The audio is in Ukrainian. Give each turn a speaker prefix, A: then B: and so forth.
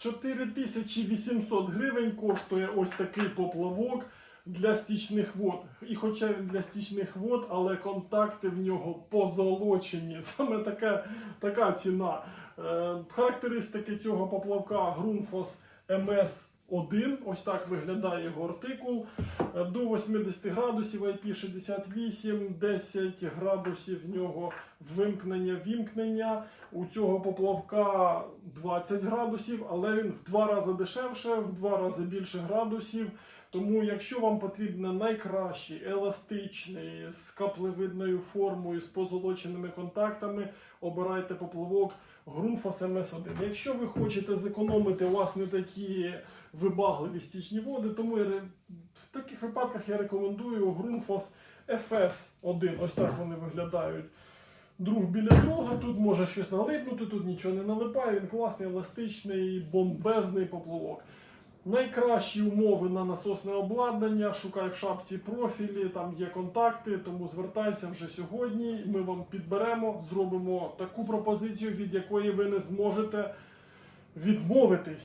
A: 4800 гривень коштує ось такий поплавок для стічних вод. І хоча він для стічних вод, але контакти в нього позолочені. Саме така, така ціна. Е, характеристики цього поплавка Grundfos MS1. Ось так виглядає його артикул. Е, До 80 градусів IP68, 10 градусів в нього вимкнення, вімкнення. У цього поплавка 20 градусів, але він в два рази дешевше, в два рази більше градусів. Тому, якщо вам потрібен найкращий, еластичний, з каплевидною формою, з позолоченими контактами, обирайте поплавок Grundfos MS1. Якщо ви хочете зекономити, у вас не такі вибагливі стічні води, тому я в таких випадках я рекомендую Grundfos FS1. Ось так вони виглядають. Друг біля друга, тут може щось налипнути, тут нічого не налипає, він класний, еластичний, бомбезний поплавок. Найкращі умови на насосне обладнання. Шукай в шапці профілі, там є контакти, тому звертайся вже сьогодні. Ми вам підберемо, зробимо таку пропозицію, від якої ви не зможете відмовитись.